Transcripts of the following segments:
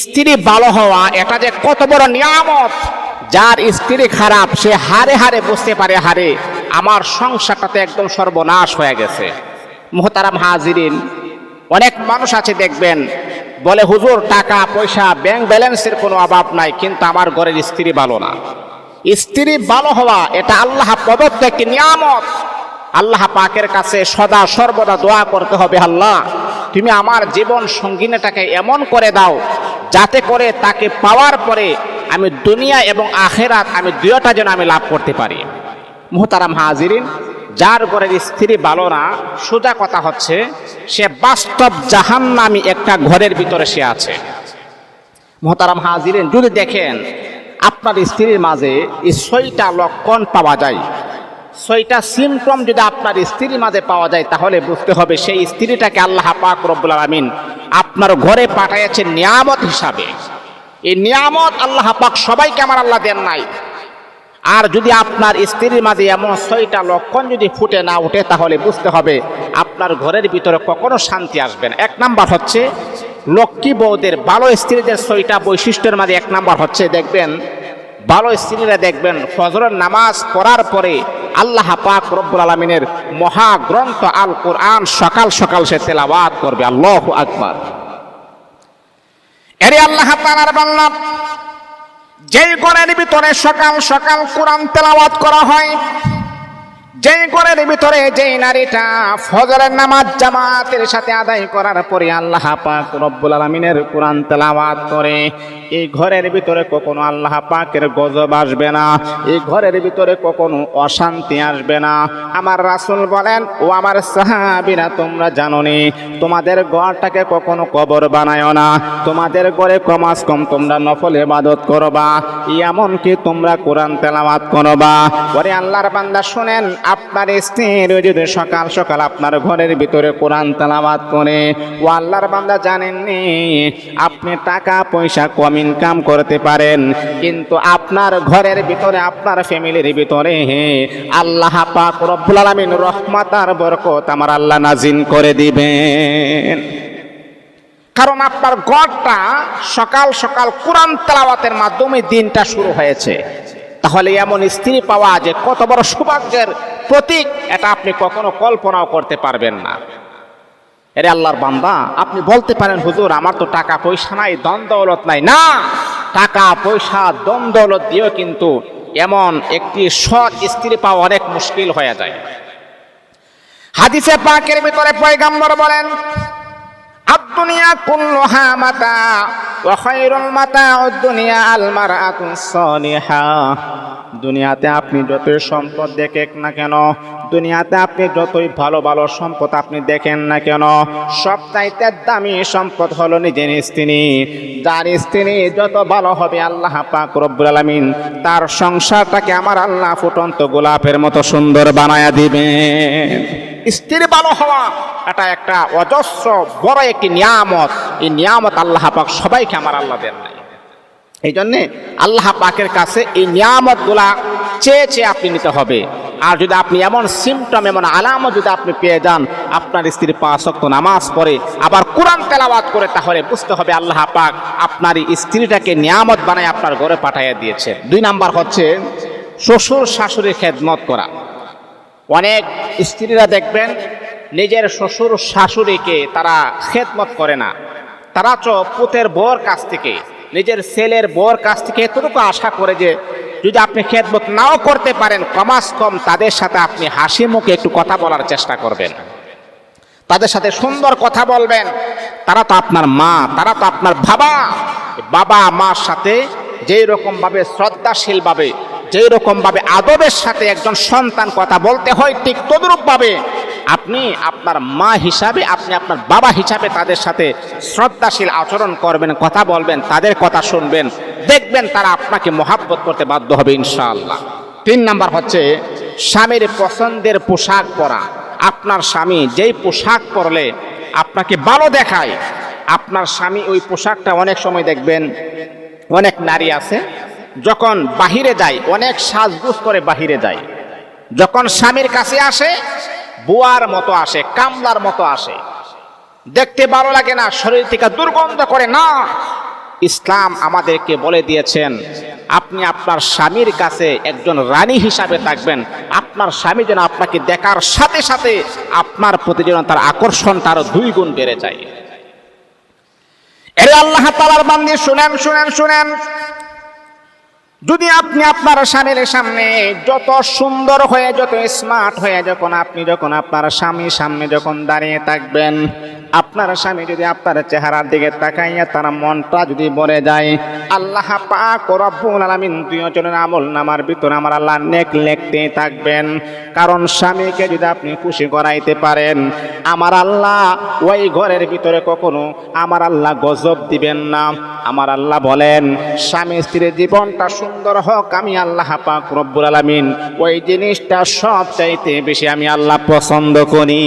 স্ত্রী ভালো হওয়া, এটা যে কত বড় নিয়ামত। যার স্ত্রী খারাপ, সে হারে হারে বুঝতে পারে, হারে, আমার সংসারটাতে একদম সর্বনাশ হয়ে গেছে। মোহতারাম হাজিরিন, অনেক মানুষ আছে, দেখবেন, বলে, হুজুর, টাকা, পয়সা ব্যাংক ব্যালেন্সের কোনো অভাব নাই, কিন্তু আমার ঘরের স্ত্রী ভালো না। স্ত্রী ভালো হওয়া, এটা আল্লাহ প্রদত্ত একটি নিয়ামত। আল্লাহ পাকের কাছে সদা সর্বদা দোয়া করতে হবে, আল্লাহ। তুমি আমার জীবন সঙ্গিনীটাকে এমন করে দাও, যাতে করে তাকে পাওয়ার পরে আমি দুনিয়া এবং আখেরাত আমি দুয়োটা যেন আমি লাভ করতে পারি। মুহতারাম হাজিরিন, যার ঘরের স্ত্রী ভালো না সোজা কথা হচ্ছে, সে বাস্তব জাহান্নামি একটা ঘরের ভিতরে সে আছে। মোহতারাম হাজিরেন, যদি দেখেন, আপনার স্ত্রীর মাঝে এই ছয়টা লক্ষণ পাওয়া যায়। ছয়টা সিমটম যদি আপনার স্ত্রীর মাঝে পাওয়া যায়, তাহলে বুঝতে হবে সেই স্ত্রীটাকে আল্লাহ পাক রব্বুল আলমিন আপনার ঘরে পাঠাইয়াছেন নিয়ামত হিসাবে। এই নিয়ামত আল্লাহ পাক সবাইকে আমার আল্লাহ দেন নাই। আর যদি আপনার স্ত্রীর মাঝে এমন ছয়টা লক্ষণ যদি ফুটে না ওঠে তাহলে বুঝতে হবে আপনার ঘরের ভিতরে কখনো শান্তি আসবে না। এক নাম্বার হচ্ছে, লক্ষ্মী বৌদের ভালো স্ত্রীদের ছয়টা বৈশিষ্ট্যের মাঝে এক নাম্বার হচ্ছে, দেখবেন ভালো স্ত্রীরা দেখবেন ফজরের নামাজ পড়ার পরে আল্লাহ পাক রব্বুল আলমিনের মহাগ্রন্থ আল কোরআন সকাল সকাল সে তেলাবাদ করবে, আল্লাহ আকবার। এরে আল্লাহ তালার বাংলা যেই গণের ভিতরে সকাল সকাল কোরআন তেলাওয়াত করা হয় যেই ঘরের ভিতরে যেই নারীটা ফজরের নামাজ জামাতের সাথে আদায় করার পরে আল্লাহ পাক রব্বুল আলমিনের কোরআন তেলাওয়াত করে। এই ঘরের ভিতরে কখনো আল্লাহ পাকের গজব আসবে না। এই ঘরের ভিতরে কখনো অশান্তি আসবে না। আমার রাসূল বলেন, ও আমার সাহাবীরা, তোমরা জানো নি তোমাদের ঘরটাকে কখনো কবর বানায় না। তোমাদের ঘরে কমাস কম তোমরা নফল ইবাদত করবা। এমনকি তোমরা কোরআন তেলাওয়াত করবা। পরে আল্লাহর বান্দা শুনেন আপনার স্ত্রীর যদি সকাল সকাল আপনার ঘরের ভিতরে কোরআন তেলাওয়াত করে, ও আল্লাহর বান্দা জানেননি, আপনি টাকা পয়সা কম ইনকাম করতে পারেন, কিন্তু আপনার ঘরের ভিতরে, আপনার ফ্যামিলির ভিতরে আল্লাহ পাক রব্বুল আলামিন রহমত আর বরকত আমার আল্লাহ নাজিন করে দিবেন। কারণ আপনার গড়টা সকাল সকাল কোরআন তেলাওয়াতের মাধ্যমে দিনটা শুরু হয়েছে। তাহলে এমন স্ত্রী পাওয়া যে কত বড় সৌভাগ্যের প্রতীক, এটা আপনি কখনো কল্পনাও করতে পারবেন না। এরে আল্লাহর বান্দা, আপনি বলতে পারেন, হুজুর, আমার তো টাকা পয়সা নাই দন দৌলত নাই। না, টাকা পয়সা দন দৌলত দিয়েও কিন্তু এমন একটি সৎ স্ত্রী পাওয়া অনেক মুশকিল হয়ে যায়। হাদিসে পাকের ভিতরে পয়গাম্বর বলেন আদ-দুনিয়া কুল্লুহা মাতা ওয়া দুনিয়া আল মারআতুস সালিহা। দুনিয়াতে আপনি যতই সম্পদ দেখেন না কেন, দুনিয়াতে আপনি যতই ভালো ভালো সম্পদ আপনি দেখেন না কেন, সবচাইতে দামি সম্পদ হলো নিজের স্ত্রী। যার স্ত্রী যত ভালো হবে আল্লাহ পাক রব্বুল আলামিন তার সংসারটাকে আমার আল্লাহ ফুটন্ত গোলাপের মতো সুন্দর বানায়া দিবেন। স্ত্রী ভালো হওয়া। এটা একটা অজস্র বড় একটি নিয়ামত। এই নিয়ামত আল্লাহ পাক সবাইকে আমার আল্লাহ দেন নাই। এই জন্যে আল্লাহ পাকের কাছে এই নিয়ামতগুলা চেয়ে চেয়ে আপনি নিতে হবে। আর যদি আপনি এমন সিমটম এমন আলামত যদি আপনি পেয়ে যান, আপনার স্ত্রী পাঁচ শক্ত নামাজ পড়ে, আবার কোরআন তেলাওয়াত করে, তাহলে বুঝতে হবে আল্লাহ পাক আপনার স্ত্রীটাকে নিয়ামত বানায় আপনার ঘরে পাঠাইয়া দিয়েছে। দুই নাম্বার হচ্ছে শ্বশুর শাশুড়ির খেদমত করা। অনেক স্ত্রীরা দেখবেন, নিজের শ্বশুর শাশুড়িকে তারা খেদমত করে না। তারা চ পুতের বর কাছ থেকে, নিজের ছেলের বর কাছ থেকে এতটুকু আশা করে যে, যদি আপনি খেদমত নাও করতে পারেন, কমাস কম তাদের সাথে আপনি হাসি মুখে একটু কথা বলার চেষ্টা করবেন। তাদের সাথে সুন্দর কথা বলবেন। তারা তো আপনার মা, তারা তো আপনার বাবা। বাবা মার সাথে যেই রকম ভাবে শ্রদ্ধাশীল ভাবে যেই রকম ভাবে আদবের সাথে একজন সন্তান কথা বলতে হয়, ঠিক তদরূপ ভাবে আপনি আপনার মা হিসাবে, আপনি আপনার বাবা হিসাবে তাদের সাথে শ্রদ্ধাশীল আচরণ করবেন, কথা বলবেন, তাদের কথা শুনবেন, দেখবেন তারা আপনাকে মহাব্বত করতে বাধ্য হবে, ইনশাআল্লাহ। তিন নাম্বার হচ্ছে, স্বামীর পছন্দের পোশাক পরা। আপনার স্বামী যেই পোশাক পরলে আপনাকে ভালো দেখায়, আপনার স্বামী ওই পোশাকটা অনেক সময় দেখবেন অনেক নারী আছে যখন বাহিরে যায়, অনেক সাজগুজ করে বাহিরে যায়। যখন স্বামীর কাছে আসে, বুয়ার মতো আসে, কামলার মতো আসে। দেখতে ভালো লাগে না, শরীর থেকে দুর্গন্ধ করে, না, ইসলাম আমাদেরকে বলে দিয়েছেন, আপনি আপনার স্বামীর কাছে একজন রানী হিসাবে থাকবেন। আপনার স্বামী যেন আপনাকে দেখার সাথে সাথে আপনার প্রতি যেন তার আকর্ষণ, তার দুই গুণ বেড়ে যায়। এরে আল্লাহ তালার বান্দি, শুনেন শুনেন শুনেন। যদি আপনি আপনার স্বামীর সামনে যত সুন্দর হয়ে, যত স্মার্ট হয়ে, যখন আপনি, যখন আপনার স্বামীর সামনে যখন দাঁড়িয়ে থাকবেন আপনার স্বামী যদি আপনার চেহারার দিকে তাকাইয়া তার মনটা যদি বলে যায়, আল্লাহ পাক রব্বুল আলামিন দুইজনের আমল নামার ভিতরে আমার আল্লাহ নেক লিখতেই থাকবেন। কারণ স্বামীকে যদি আপনি খুশি করাইতে পারেন, আমার আল্লাহ ওই ঘরের ভিতরে কখনো আমার আল্লাহ গজব দিবেন না। আমার আল্লাহ বলেন, স্বামী স্ত্রীর জীবনটা সুন্দর হোক, আমি আল্লাহ পাক রব্বুল আলামিন ওই জিনিসটা সব চাইতে বেশি আমি আল্লাহ পছন্দ করি।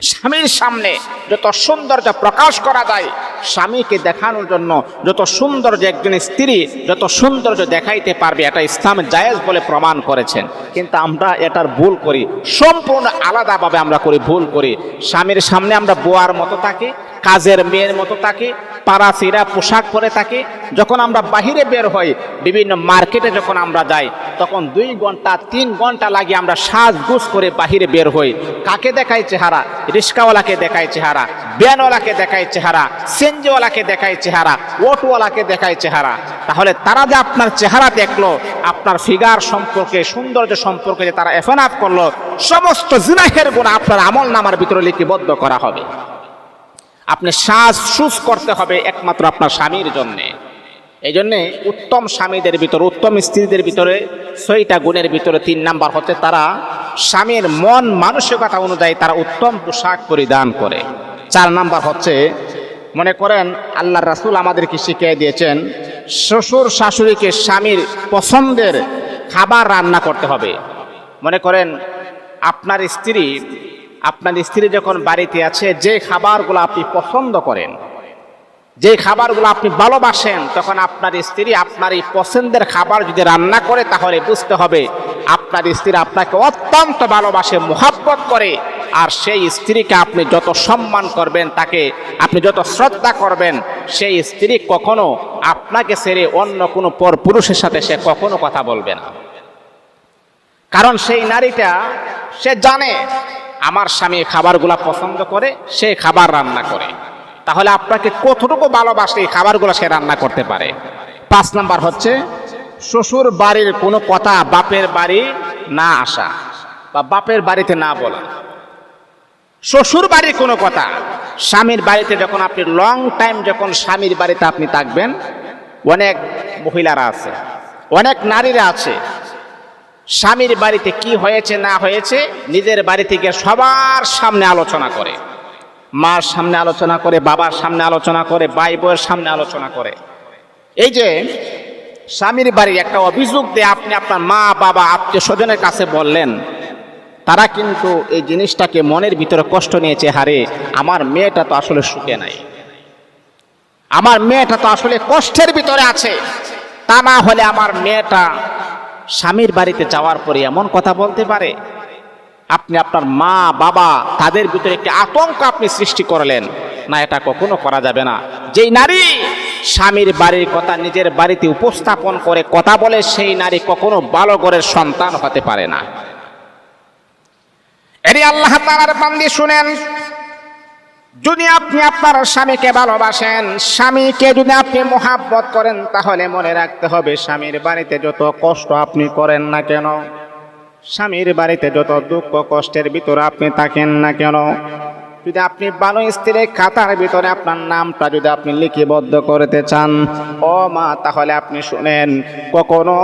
স্বামীর সামনে যত সৌন্দর্য প্রকাশ করা যায়, স্বামীকে দেখানোর জন্য যত সৌন্দর্য একজন স্ত্রী যত সৌন্দর্য দেখাইতে পারবে, এটা ইসলাম জায়েজ বলে প্রমাণ করেছেন। কিন্তু আমরা এটার ভুল করি, সম্পূর্ণ আলাদাভাবে আমরা করি, ভুল করি। স্বামীর সামনে আমরা বোয়ার মতো থাকি কাজের মেয়ের মতো থাকি পাড়াচিরা পোশাক পরে থাকি। যখন আমরা বাহিরে বের হই, বিভিন্ন মার্কেটে যখন আমরা যাই, তখন দুই ঘণ্টা, তিন ঘণ্টা লাগে আমরা সাজগুজ করে বাহিরে বের হই। কাকে দেখাই চেহারা? রিক্সাওয়ালাকে দেখাই চেহারা, ব্যানওয়ালাকে দেখাই চেহারা, সেনজিওয়ালাকে দেখাই চেহারা, ওটওয়ালাকে দেখাই চেহারা। তাহলে তারা যে আপনার চেহারা দেখল, আপনার ফিগার সম্পর্কে, সৌন্দর্য সম্পর্কে যে তারা এফেনাফ করল, সমস্ত জিনাহের গুণ আপনার আমল নামার ভিতরে লিপিবদ্ধ করা হবে। আপনি শ্বাস সুস করতে হবে একমাত্র আপনার স্বামীর জন্যে। এই জন্যে উত্তম স্বামীদের ভিতরে, উত্তম স্ত্রীদের ভিতরে, ছয়টা গুণের ভিতরে তিন নাম্বার হচ্ছে তারা স্বামীর মন মানসিকতা অনুযায়ী তারা উত্তম পোশাক পরিধান করে। চার নাম্বার হচ্ছে, মনে করেন আল্লাহ রাসুল আমাদেরকে শিখিয়ে দিয়েছেন, শ্বশুর শাশুড়িকে স্বামীর পছন্দের খাবার রান্না করতে হবে। মনে করেন আপনার স্ত্রী আপনার স্ত্রী যখন বাড়িতে আছে, যে খাবারগুলো আপনি পছন্দ করেন, যে খাবারগুলো আপনি ভালোবাসেন, তখন আপনার স্ত্রী আপনার এই পছন্দের খাবার যদি রান্না করে, তাহলে বুঝতে হবে আপনার স্ত্রী আপনাকে অত্যন্ত ভালোবাসে, মোহাব্বত করে, আর সেই স্ত্রীকে আপনি যত সম্মান করবেন, তাকে আপনি যত শ্রদ্ধা করবেন, সেই স্ত্রী কখনো আপনাকে ছেড়ে অন্য কোনো পর পুরুষের সাথে সে কখনো কথা বলবে না। কারণ সেই নারীটা, সে জানে আমার স্বামী খাবারগুলা পছন্দ করে, সে খাবার রান্না করে। তাহলে আপনাকে কতটুকু ভালোবাসে এই খাবারগুলো সে রান্না করতে পারে? পাঁচ নাম্বার হচ্ছে, শ্বশুর বাড়ির কোনো কথা বাপের বাড়ি না আসা বা বাপের বাড়িতে না বলা। শ্বশুর বাড়ির কোনো কথা, স্বামীর বাড়িতে যখন আপনি লং টাইম যখন স্বামীর বাড়িতে আপনি থাকবেন, অনেক মহিলারা আছে, অনেক নারীরা আছে স্বামীর বাড়িতে কি হয়েছে, না হয়েছে, নিজের বাড়ি থেকে সবার সামনে আলোচনা করে। মার সামনে আলোচনা করে, বাবার সামনে আলোচনা করে, ভাই বউয়ের সামনে আলোচনা করে। এই যে, স্বামীর বাড়ির একটা অভিযোগ দিয়ে আপনি আপনার মা, বাবা, আত্মীয় স্বজনের কাছে বললেন, তারা কিন্তু এই জিনিসটাকে মনের ভিতরে কষ্ট নিয়েছে, হারে আমার মেয়েটা তো আসলে সুখে নাই। আমার মেয়েটা তো আসলে কষ্টের ভিতরে আছে। তা না হলে আমার মেয়েটা স্বামীর বাড়িতে যাওয়ার পরে এমন কথা বলতে পারে, আপনি আপনার মা, বাবা তাদের ভিতরে একটি আতঙ্ক আপনি সৃষ্টি করলেন। না, এটা কখনো করা যাবে না। যেই নারী স্বামীর বাড়ির কথা নিজের বাড়িতে উপস্থাপন করে কথা বলে, সেই নারী কখনো ভালো ঘরের সন্তান হতে পারে না। এরই আল্লাহ তালার বান্দি শুনেন যদি আপনি আপনার স্বামীকে ভালোবাসেন, স্বামীকে যদি আপনি মোহাব্বত করেন, তাহলে মনে রাখতে হবে স্বামীর বাড়িতে যত কষ্ট আপনি করেন না কেন, স্বামীর বাড়িতে যত দুঃখ কষ্টের ভিতরে আপনি থাকেন না কেন, যদি আপনি ভালো স্ত্রীর খাতার ভিতরে আপনার নামটা যদি আপনি লিখিবদ্ধ করতে চান, ও মা, তাহলে আপনি শুনেন, কখনো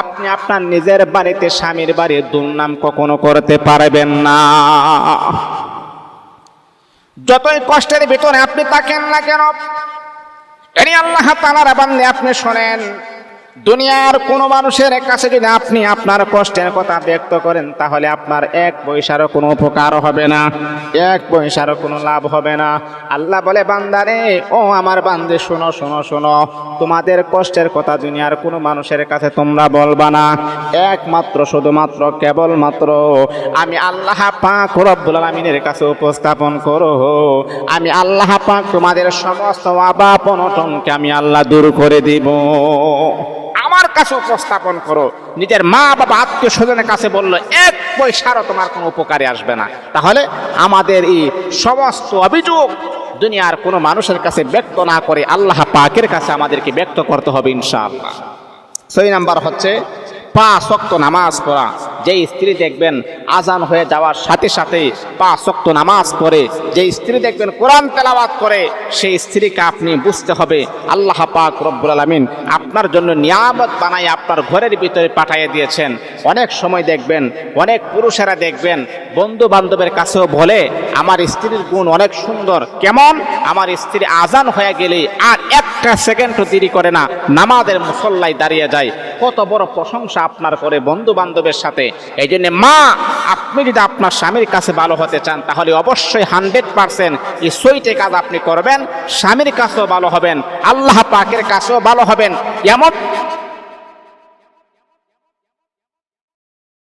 আপনি আপনার নিজের বাড়িতে স্বামীর বাড়ির দুর্নাম কখনো করতে পারবেন না। যতই কষ্টের ভিতরে আপনি থাকেন না কেন এনি আল্লাহ তালার বান্দে আপনি শোনেন। দুনিয়ার কোনো মানুষের কাছে যদি আপনি আপনার কষ্টের কথা ব্যক্ত করেন, তাহলে আপনার এক পয়সারও কোনো উপকার হবে না, এক পয়সারও কোনো লাভ হবে না। আল্লাহ বলে, বান্দারে, ও আমার বান্দে, শোনো শোনো শোনো, তোমাদের কষ্টের কথা দুনিয়ার কোনো মানুষের কাছে তোমরা বলবা না। একমাত্র, শুধুমাত্র, কেবলমাত্র আমি আল্লাহ পাক রব্বুল আলামিনের কাছে উপস্থাপন করো। আমি আল্লাহ পাক তোমাদের সমস্ত আবাপ অনটনকে আমি আল্লাহ দূর করে দিব। আমার কাছে উপস্থাপন করো। নিজের মা বাবা আত্মীয় স্বজনের কাছে বলল, এক পয়সারও তোমার কোনো উপকারে আসবে না। তাহলে আমাদের এই সমস্ত অভিযোগ দুনিয়ার কোনো মানুষের কাছে ব্যক্ত না করে আল্লাহ পাকের কাছে আমাদেরকে ব্যক্ত করতে হবে ইনশাআল্লাহ। সেই নাম্বার হচ্ছে পাঁচ শক্ত নামাজ পড়া। যেই স্ত্রী দেখবেন আজান হয়ে যাওয়ার সাথে সাথে পাঁচ শক্ত নামাজ পড়ে, যেই স্ত্রী দেখবেন কোরআন তেলাওয়াত করে, সেই স্ত্রীকে আপনি বুঝতে হবে, আল্লাহ পাক রব্বুল আলামিন আপনার জন্য নিয়ামত বানাই আপনার ঘরের ভিতরে পাঠিয়ে দিয়েছেন। অনেক সময় দেখবেন, অনেক পুরুষেরা দেখবেন বন্ধু বান্ধবের কাছেও বলে, আমার স্ত্রীর গুণ অনেক সুন্দর। কেমন? আমার স্ত্রী আজান হয়ে গেলে আর একটা সেকেন্ডও দেরি করে না, নামাজের মুসল্লায় দাঁড়িয়ে যায়। কত বড় প্রশংসা আপনার করে বন্ধু বান্ধবের সাথে। এই জন্য মা, আপনি যদি আপনার স্বামীর কাছে ভালো হতে চান, তাহলে অবশ্যই হান্ড্রেড পার্সেন্ট এই সইটে কাজ আপনি করবেন, স্বামীর কাছেও ভালো হবেন, আল্লাহ পাকের কাছেও ভালো হবেন। এমন